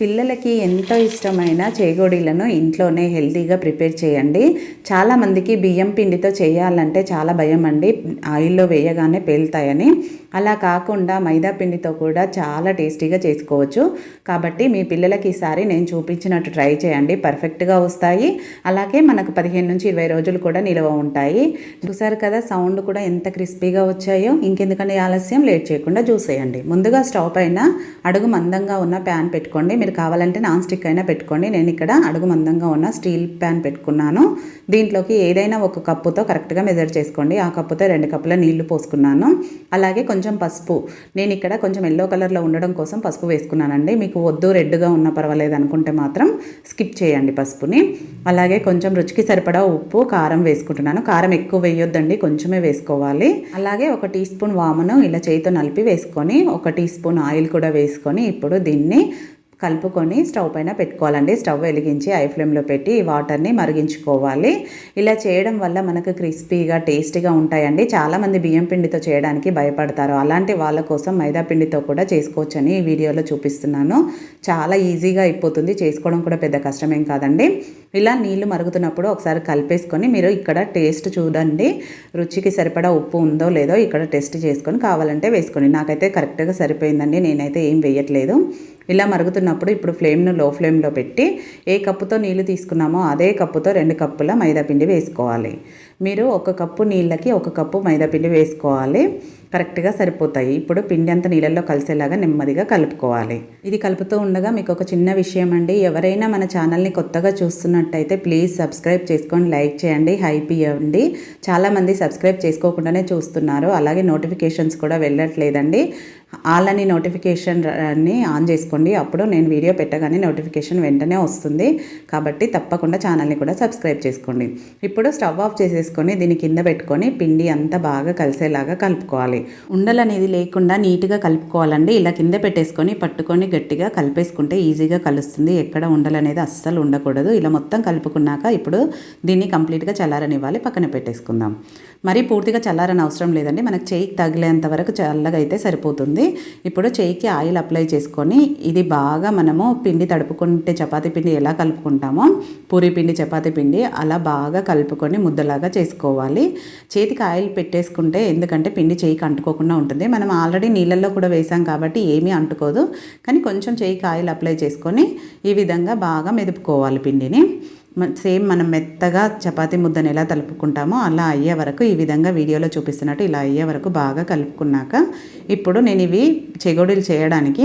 పిల్లలకి ఎంతో ఇష్టమైన చేగోడీలను ఇంట్లోనే హెల్తీగా ప్రిపేర్ చేయండి. చాలామందికి బియ్యం పిండితో చేయాలంటే చాలా భయం అండి. ఆయిల్లో వేయగానే పేలుతాయని. అలా కాకుండా మైదా పిండితో కూడా చాలా టేస్టీగా చేసుకోవచ్చు. కాబట్టి మీ పిల్లలకి ఈసారి నేను చూపించినట్టు ట్రై చేయండి. పర్ఫెక్ట్గా వస్తాయి. అలాగే మనకు పదిహేను నుంచి ఇరవై రోజులు కూడా నిల్వ ఉంటాయి. చూసారు కదా సౌండ్ కూడా ఎంత క్రిస్పీగా వచ్చాయో. ఇంకెందుకంటే ఆలస్యం లేట్ చేయకుండా చూసేయండి. ముందుగా స్టవ్ పైన అడుగు మందంగా ఉన్న ప్యాన్ పెట్టుకోండి. మీరు కావాలంటే నాన్ స్టిక్ అయినా పెట్టుకోండి. నేను ఇక్కడ అడుగు మందంగా ఉన్న స్టీల్ ప్యాన్ పెట్టుకున్నాను. దీంట్లోకి ఏదైనా ఒక కప్పుతో కరెక్ట్గా మెజర్ చేసుకోండి. ఆ కప్పుతో రెండు కప్పుల నీళ్ళు పోసుకున్నాను. అలాగే కొంచెం పసుపు. నేను ఇక్కడ కొంచెం ఎల్లో కలర్లో ఉండడం కోసం పసుపు వేసుకున్నానండి. మీకు వద్దు రెడ్గా ఉన్న పర్వాలేదు అనుకుంటే మాత్రం స్కిప్ చేయండి పసుపుని. అలాగే కొంచెం రుచికి సరిపడా ఉప్పు కారం వేసుకుంటున్నాను. కారం ఎక్కువ వేయొద్దండి కొంచెమే వేసుకోవాలి. అలాగే ఒక టీ స్పూన్ వామును ఇలా చేయితో నలిపి వేసుకొని ఒక టీ స్పూన్ ఆయిల్ కూడా వేసుకొని ఇప్పుడు దీన్ని కలుపుకొని స్టవ్ పైన పెట్టుకోవాలండి. స్టవ్ వెలిగించి ఐ ఫ్లేమ్లో పెట్టి ఈ వాటర్ని మరిగించుకోవాలి. ఇలా చేయడం వల్ల మనకు క్రిస్పీగా టేస్టీగా ఉంటాయండి. చాలామంది బియ్యం పిండితో చేయడానికి భయపడతారు. అలాంటి వాళ్ళ కోసం మైదా పిండితో కూడా చేసుకోవచ్చని ఈ వీడియోలో చూపిస్తున్నాను. చాలా ఈజీగా అయిపోతుంది. చేసుకోవడం కూడా పెద్ద కష్టమేం కాదండి. ఇలా నీళ్ళు మరుగుతున్నప్పుడు ఒకసారి కలిపేసుకొని మీరు ఇక్కడ టేస్ట్ చూడండి. రుచికి సరిపడా ఉప్పు ఉందో లేదో ఇక్కడ టెస్ట్ చేసుకొని కావాలంటే వేసుకోండి. నాకైతే కరెక్ట్గా సరిపోయిందండి. నేనైతే ఏం వేయట్లేదు. ఇలా మరుగుతున్నప్పుడు ఇప్పుడు ఫ్లేమ్ను లో ఫ్లేమ్లో పెట్టి ఏ కప్పుతో నీళ్ళు తీసుకున్నామో అదే కప్పుతో రెండు కప్పుల మైదాపిండి వేసుకోవాలి. మీరు ఒక కప్పు నీళ్ళకి ఒక కప్పు మైదాపిండి వేసుకోవాలి. కరెక్ట్గా సరిపోతాయి. ఇప్పుడు పిండి అంతా నీళ్ళల్లో కలిసేలాగా నెమ్మదిగా కలుపుకోవాలి. ఇది కలుపుతూ ఉండగా మీకు ఒక చిన్న విషయం అండి. ఎవరైనా మన ఛానల్ని కొత్తగా చూస్తున్నట్టయితే ప్లీజ్ సబ్స్క్రైబ్ చేసుకొని లైక్ చేయండి హైప్ ఇవ్వండి. చాలామంది సబ్స్క్రైబ్ చేసుకోకుండానే చూస్తున్నారు. అలాగే నోటిఫికేషన్స్ కూడా వెళ్ళట్లేదండి. ఆలని నోటిఫికేషన్ని ఆన్ చేసుకోండి. అప్పుడు నేను వీడియో పెట్టగానే నోటిఫికేషన్ వెంటనే వస్తుంది. కాబట్టి తప్పకుండా ఛానల్ని కూడా సబ్స్క్రైబ్ చేసుకోండి. ఇప్పుడు స్టవ్ ఆఫ్ చేసేసుకొని దీని కింద పెట్టుకొని పిండి అంతా బాగా కలిసేలాగా కలుపుకోవాలి. ఉండలు. అనేది లేకుండా నీట్గా కలుపుకోవాలండి. ఇలా కింద పెట్టేసుకొని పట్టుకొని గట్టిగా కలిపేసుకుంటే ఈజీగా కలుస్తుంది. ఎక్కడ ఉండలు అనేది అస్సలు ఉండకూడదు. ఇలా మొత్తం కలుపుకున్నాక ఇప్పుడు దీన్ని కంప్లీట్గా చల్లారనివ్వాలి. పక్కన పెట్టేసుకుందాం. మరీ పూర్తిగా చల్లారని అవసరం లేదండి. మనకు చేయికి తగిలేంత వరకు చల్లగా అయితే సరిపోతుంది. ఇప్పుడు చేయికి ఆయిల్ అప్లై చేసుకొని ఇది బాగా మనము పిండి తడుపుకుంటే చపాతీ పిండి ఎలా కలుపుకుంటామో పూరి పిండి చపాతీ పిండి అలా బాగా కలుపుకొని ముద్దలాగా చేసుకోవాలి. చేతికి ఆయిల్ పెట్టేసుకుంటే ఎందుకంటే పిండి చేయికి అంటుకోకుండా ఉంటుంది. మనం ఆల్రెడీ నీళ్ళల్లో కూడా వేసాం కాబట్టి ఏమీ అంటుకోదు. కానీ కొంచెం చేయికి ఆయిల్ అప్లై చేసుకొని ఈ విధంగా బాగా మెదుపుకోవాలి పిండిని. సేమ్ మనం మెత్తగా చపాతి ముద్దను ఎలా తలుపుకుంటామో అలా అయ్యే వరకు ఈ విధంగా వీడియోలో చూపిస్తున్నట్టు ఇలా అయ్యే వరకు బాగా కలుపుకున్నాక ఇప్పుడు నేను ఇవి చెగోడీలు చేయడానికి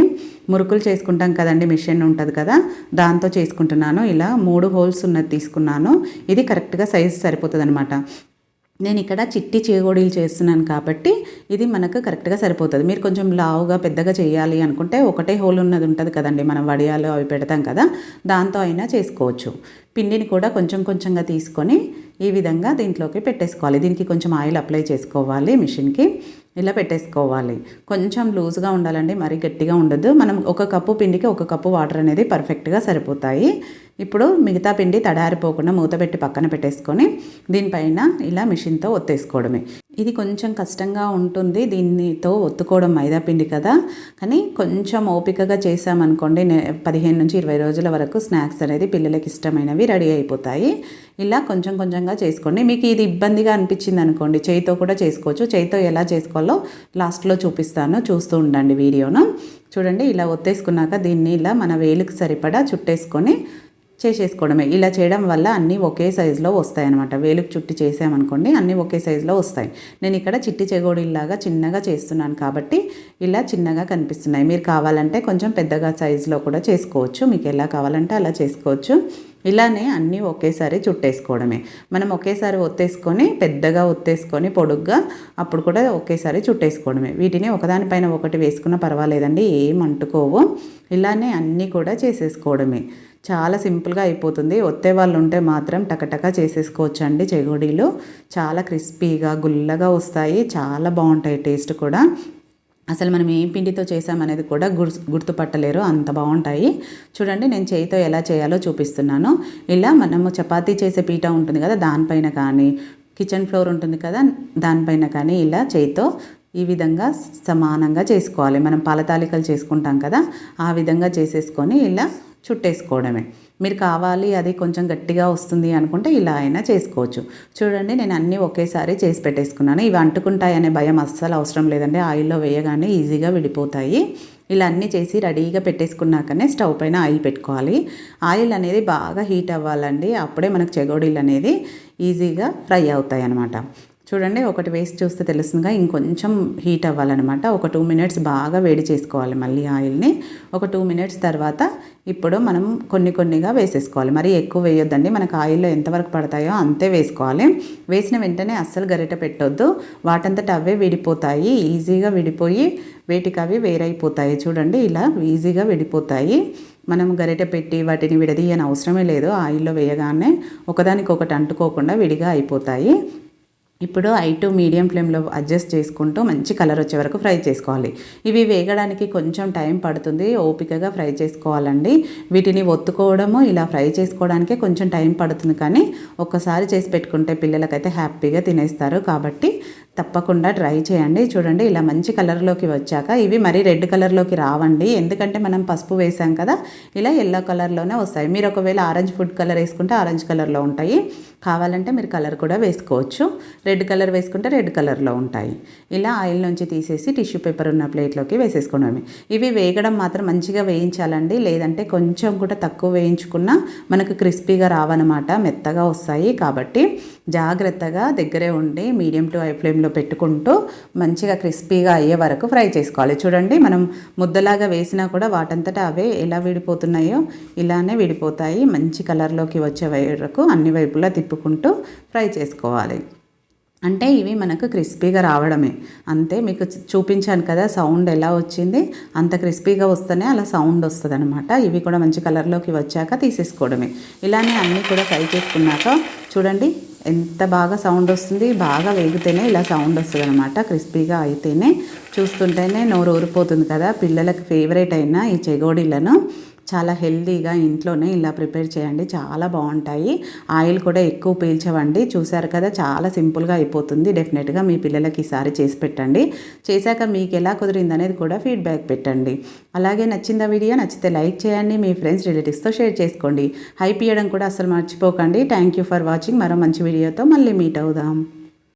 మురుకులు చేసుకుంటాం కదండి మిషన్ ఉంటుంది కదా దాంతో చేసుకుంటున్నాను. ఇలా మూడు హోల్స్ ఉన్నది తీసుకున్నాను. ఇది కరెక్ట్గా సైజ్ సరిపోతుంది అనమాట నేను ఇక్కడ చిట్టి చేగోడీలు చేస్తున్నాను కాబట్టి ఇది మనకు కరెక్ట్గా సరిపోతుంది. మీరు కొంచెం లావుగా పెద్దగా చేయాలి అనుకుంటే ఒకటే హోల్ ఉన్నది ఉంటుంది కదండి. మనం వడియాలు అవి పెడతాం కదా దాంతో అయినా చేసుకోవచ్చు. పిండిని కూడా కొంచెం కొంచెంగా తీసుకొని ఈ విధంగా దీంట్లోకి పెట్టేసుకోవాలి. దీనికి కొంచెం ఆయిల్ అప్లై చేసుకోవాలి మిషన్కి. ఇలా పెట్టేసుకోవాలి. కొంచెం లూజ్గా ఉండాలండి. మరీ గట్టిగా ఉండదు. మనం ఒక కప్పు పిండికి ఒక కప్పు వాటర్ అనేది పర్ఫెక్ట్గా సరిపోతాయి. ఇప్పుడు మిగతా పిండి తడారిపోకుండా మూత పెట్టి పక్కన పెట్టేసుకొని దీనిపైన ఇలా మిషన్తో ఒత్తేసుకోవడమే. ఇది కొంచెం కష్టంగా ఉంటుంది దీనితో ఒత్తుకోవడం మైదా పిండి కదా. కానీ కొంచెం ఓపికగా చేసామనుకోండి పదిహేను నుంచి ఇరవై రోజుల వరకు స్నాక్స్ అనేది పిల్లలకి ఇష్టమైనవి రెడీ అయిపోతాయి. ఇలా కొంచెం కొంచెంగా చేసుకోండి. మీకు ఇది ఇబ్బందిగా అనిపించింది అనుకోండి చేయితో కూడా చేసుకోవచ్చు. చేయితో ఎలా చేసుకోవాలో లాస్ట్లో చూపిస్తాను చూస్తూ ఉండండి వీడియోను. చూడండి ఇలా ఒత్తేసుకున్నాక దీన్ని ఇలా మన వేలుకి సరిపడా చుట్టేసుకొని చేసేసుకోవడమే. ఇలా చేయడం వల్ల అన్నీ ఒకే సైజులో వస్తాయి అనమాట వేలుకు చుట్టి చేసామనుకోండి అన్నీ ఒకే సైజులో వస్తాయి. నేను ఇక్కడ చిట్టి చెగోడిలాగా చిన్నగా చేస్తున్నాను కాబట్టి ఇలా చిన్నగా కనిపిస్తున్నాయి. మీరు కావాలంటే కొంచెం పెద్దగా సైజులో కూడా చేసుకోవచ్చు. మీకు ఎలా కావాలంటే అలా చేసుకోవచ్చు. ఇలానే అన్నీ ఒకేసారి చుట్టేసుకోవడమే. మనం ఒకేసారి ఒత్తేసుకొని పెద్దగా ఒత్తేసుకొని పొడుగ్గా అప్పుడు కూడా ఒకేసారి చుట్టేసుకోవడమే. వీటిని ఒకదానిపైన ఒకటి వేసుకున్న పర్వాలేదండి ఏం అంటుకోవు. ఇలానే అన్నీ కూడా చేసేసుకోవడమే. చాలా సింపుల్గా అయిపోతుంది. ఒత్తే వాళ్ళు ఉంటే మాత్రం టకటక చేసేసుకోవచ్చు అండి చెగోడీలు. చాలా క్రిస్పీగా గుల్లగా వస్తాయి. చాలా బాగుంటాయి టేస్ట్ కూడా. అసలు మనం ఏం పిండితో చేసామనేది కూడా గుర్తు గుర్తుపట్టలేరు. అంత బాగుంటాయి చూడండి నేను చేయితో ఎలా చేయాలో చూపిస్తున్నాను. ఇలా మనము చపాతీ చేసే పీట ఉంటుంది కదా దానిపైన కానీ కిచెన్ ఫ్లోర్ ఉంటుంది కదా దానిపైన కానీ ఇలా చేయితో ఈ విధంగా సమానంగా చేసుకోవాలి. మనం పాలతాలికలు చేసుకుంటాం కదా ఆ విధంగా చేసేసుకొని ఇలా చుట్టేసుకోవడమే. మీరు కావాలి అది కొంచెం గట్టిగా వస్తుంది అనుకుంటే ఇలా అయినా చేసుకోవచ్చు. చూడండి నేను అన్నీ ఒకేసారి చేసి పెట్టేసుకున్నాను. ఇవి అంటుకుంటాయనే భయం అస్సలు అవసరం లేదండి. ఆయిల్లో వేయగానే ఈజీగా విడిపోతాయి. ఇలా అన్నీ చేసి రెడీగా పెట్టేసుకున్నాకనే స్టవ్ పైన ఆయిల్ పెట్టుకోవాలి. ఆయిల్ అనేది బాగా హీట్ అవ్వాలండి. అప్పుడే మనకు చెగోడీలు అనేది ఈజీగా ఫ్రై అవుతాయి అన్నమాట చూడండి ఒకటి వేసి చూస్తే తెలుస్తుందిగా ఇంకొంచెం హీట్ అవ్వాలన్నమాట. ఒక టూ మినిట్స్ బాగా వేడి చేసుకోవాలి మళ్ళీ ఆయిల్ని. ఒక టూ మినిట్స్ తర్వాత ఇప్పుడు మనం కొన్ని కొన్నిగా వేసేసుకోవాలి. మరి ఎక్కువ వేయొద్దండి. మనకు ఆయిల్లో ఎంతవరకు పడతాయో అంతే వేసుకోవాలి. వేసిన వెంటనే అస్సలు గరిట పెట్టొద్దు. వాటంతట అవే విడిపోతాయి. ఈజీగా విడిపోయి వేటికి అవి వేరైపోతాయి. చూడండి ఇలా ఈజీగా విడిపోతాయి. మనం గరిట పెట్టి వాటిని విడదీయని అవసరమే లేదు. ఆయిల్లో వేయగానే ఒకదానికొకటి అంటుకోకుండా విడిగా అయిపోతాయి. ఇప్పుడు ఐ టు మీడియం ఫ్లేమ్లో అడ్జస్ట్ చేసుకుంటూ మంచి కలర్ వచ్చే వరకు ఫ్రై చేసుకోవాలి. ఇవి వేగడానికి కొంచెం టైం పడుతుంది ఓపికగా ఫ్రై చేసుకోవాలండి. వీటిని ఒత్తుకోవడము ఇలా ఫ్రై చేసుకోవడానికే కొంచెం టైం పడుతుంది కానీ ఒక్కసారి చేసి పెట్టుకుంటే పిల్లలకైతే హ్యాపీగా తినేస్తారు కాబట్టి తప్పకుండా ట్రై చేయండి. చూడండి ఇలా మంచి కలర్లోకి వచ్చాక ఇవి మరీ రెడ్ కలర్లోకి రావండి. ఎందుకంటే మనం పసుపు వేసాం కదా ఇలా ఎల్లో కలర్లోనే వస్తాయి. మీరు ఒకవేళ ఆరెంజ్ ఫుడ్ కలర్ వేసుకుంటే ఆరెంజ్ కలర్లో ఉంటాయి. కావాలంటే మీరు కలర్ కూడా వేసుకోవచ్చు. రెడ్ కలర్ వేసుకుంటే రెడ్ కలర్లో ఉంటాయి. ఇలా ఆయిల్ నుంచి తీసేసి టిష్యూ పేపర్ ఉన్న ప్లేట్లోకి వేసేసుకోవడమే ఇవి వేగడం మాత్రం మంచిగా వేయించాలండి. లేదంటే కొంచెం కూడా తక్కువ వేయించుకున్నా మనకు క్రిస్పీగా రావన్నమాట మెత్తగా వస్తాయి. కాబట్టి జాగ్రత్తగా దగ్గరే ఉండి మీడియం టు హై ఫ్లేమ్లో పెట్టుకుంటూ మంచిగా క్రిస్పీగా అయ్యే వరకు ఫ్రై చేసుకోవాలి. చూడండి మనం ముద్దలాగా వేసినా కూడా వాటంతటా అవే ఎలా విడిపోతున్నాయో ఇలానే విడిపోతాయి. మంచి కలర్లోకి వచ్చే వరకు అన్ని వైపులా తిప్పుకుంటూ ఫ్రై చేసుకోవాలి. అంటే ఇవి మనకు క్రిస్పీగా రావడమే. అంతే మీకు చూపించాను కదా సౌండ్ ఎలా వచ్చింది? అంత క్రిస్పీగా వస్తేనే అలా సౌండ్ వస్తుంది అనమాట ఇవి కూడా మంచి కలర్లోకి వచ్చాక తీసేసుకోవడమే. ఇలానే అన్నీ కూడా ఫ్రై చేసుకున్నాక చూడండి ఎంత బాగా సౌండ్ వస్తుంది బాగా వేగితేనే ఇలా సౌండ్ వస్తుంది అనమాట క్రిస్పీగా అయితేనే. చూస్తుంటేనే నోరు ఊరిపోతుంది కదా పిల్లలకు ఫేవరెట్ అయిన ఈ చెగోడీలను. చాలా హెల్తీగా ఇంట్లోనే ఇలా ప్రిపేర్ చేయండి. చాలా బాగుంటాయి. ఆయిల్ కూడా ఎక్కువ పీల్చవండి. చూసారు కదా చాలా సింపుల్గా అయిపోతుంది. డెఫినెట్గా మీ పిల్లలకి ఈసారి చేసి పెట్టండి. చేశాక మీకు ఎలా కుదిరింది అనేది కూడా ఫీడ్బ్యాక్ పెట్టండి. అలాగే నచ్చిందా వీడియో? నచ్చితే లైక్ చేయండి. మీ ఫ్రెండ్స్ రిలేటివ్స్తో షేర్ చేసుకోండి. హైప్ ఇవ్వడం కూడా అసలు మర్చిపోకండి. Thank you for watching. మరో మంచి వీడియోతో మళ్ళీ మీట్ అవుదాం.